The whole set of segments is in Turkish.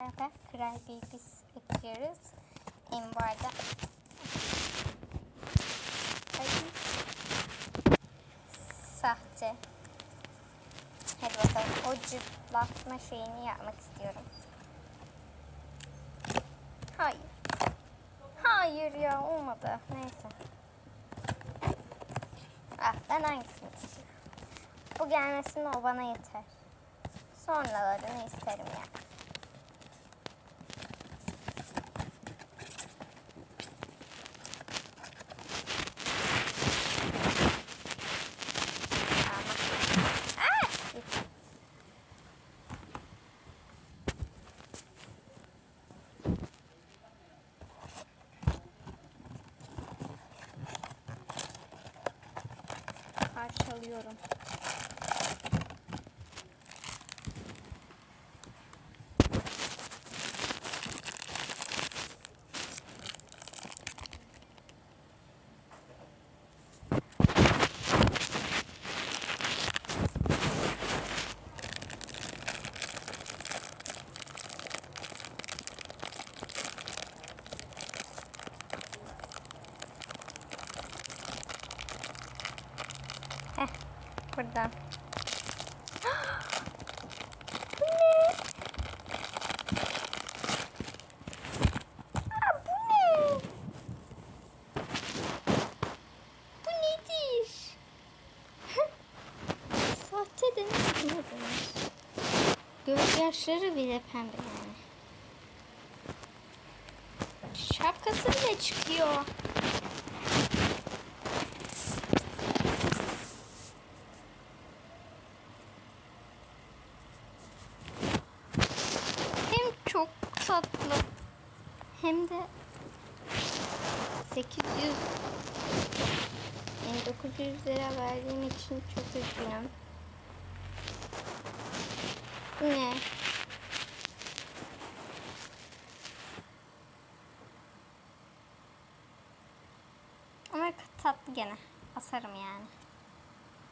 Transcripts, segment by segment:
Merhaba, Kral Bilgis ekliyoruz. En bu arada Hadi. Sahte. Hadi bakalım. O cırtlatma şeyini yapmak istiyorum. Hayır. Hayır ya olmadı. Neyse. Ah ben hangisini istiyorum? Bu gelmesin o bana yeter. Sonralarını isterim yani. Ama. Ah! Git. Parçalıyorum. Buradan. Bu ne? Aa, bu ne? Bu nedir? Sahte. Bu ne denir? Gözyaşları bile pembe yani. Şapkası bile çıkıyor. Hem çok tatlı hem de 800 yani 900 lira verdiğim için çok üzgünüm. Bu ne? Ama tatlı gene. Asarım yani.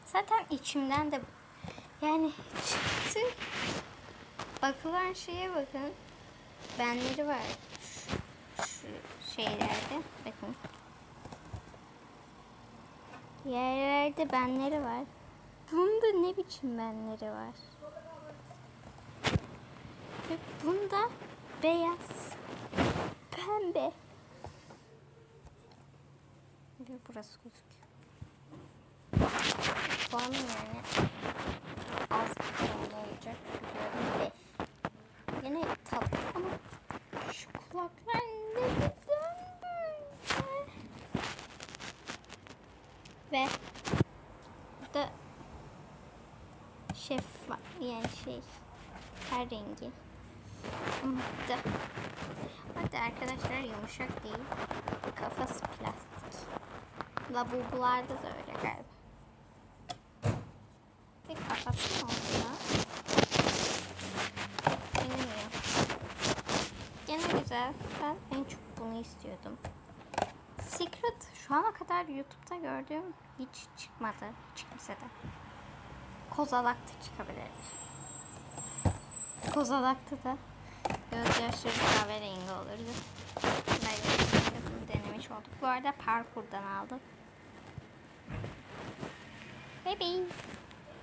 Zaten içimden de yani çıktı. Bakılan şeye bakın. Benleri var. Şu, şeylerde. Bakın. Yerlerde benleri var. Bunda ne biçim benleri var? Ve bunda beyaz. Pembe. Bir burası gözüküyor. Puanım yani az bir puan olacak biliyorum ve yine tatlı ama şu kulaklar ne güzel böyle. Ve burada şeffaf yani şey her rengi. Burada. Hatta arkadaşlar yumuşak değil. Kafası plastik. Labubularda da öyle galiba. Bir kafası oldu? Bilmiyorum. Gene güzel. Ben en çok bunu istiyordum. Secret şu ana kadar YouTube'da gördüğüm hiç çıkmadı. Hiç kimsede. Kozalakta çıkabilir. Kozalakta da gözyaşları kahverengi olurdu. Böyle bunu denemiş olduk. Bu arada parkurdan aldım. Bebeğim.